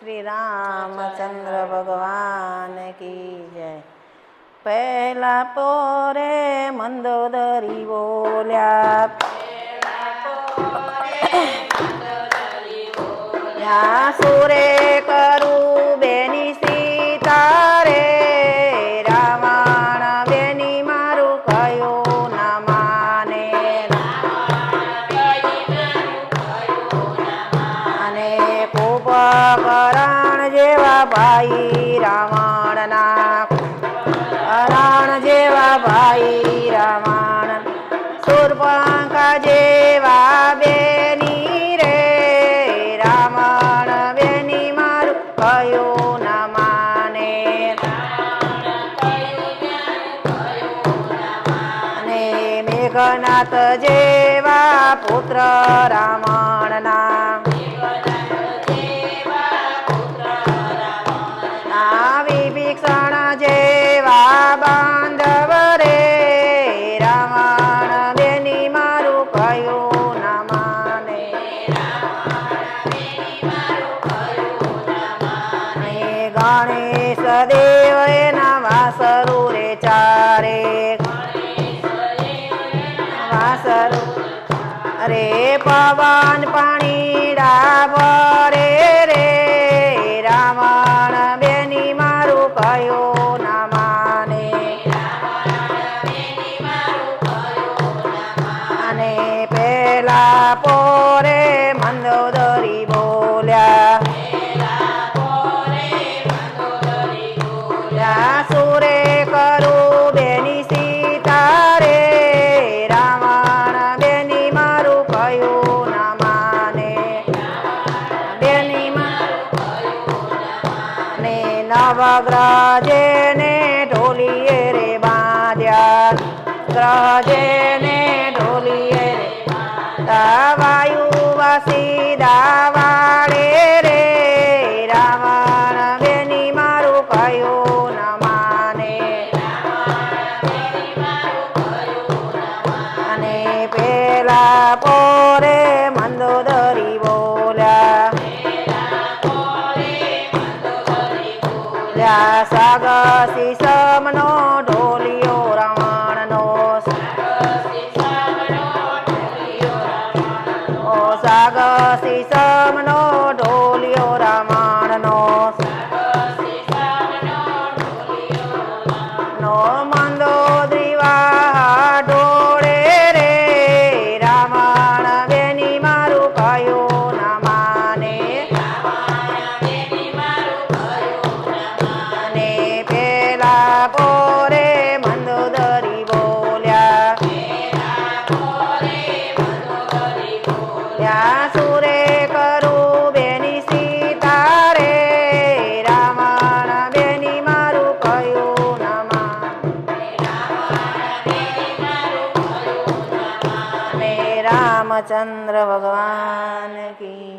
શ્રી રામચંદ્ર ભગવાન કી જય. પહેલા પોરે મંદોદરી બોલ્યા. સુરે ભાઈ રાવણ જેવા બેની રે રામણ બેની મારું કયું નમાને માને. મેઘનાથ જેવા પુત્ર રાવણના ગણેશ દેવ એના વાસરુ રે ચારે. વાસરુ. અરે પવન પાણી ડાભરે રે. રાવણ બેની મારું કયું ના માને. અને પેલા પોરે મંદોદરી બોલ્યા નવગ્રહ જેને ઢોલીએ રે બાંધ્યા. ગ્રહ જેને ઢોલીએ વાયુ વસી દાવાડે રે. રાવણ બેની મારું કયું ના અને પેલા પોરે લ્યા સાગસી સમનો ઢોલિયો રાવણનો. ઓ સાગસી સમનો ઢોલિયો રાવણનો. નો મંદોદરી રામચંદ્ર ભગવાન કી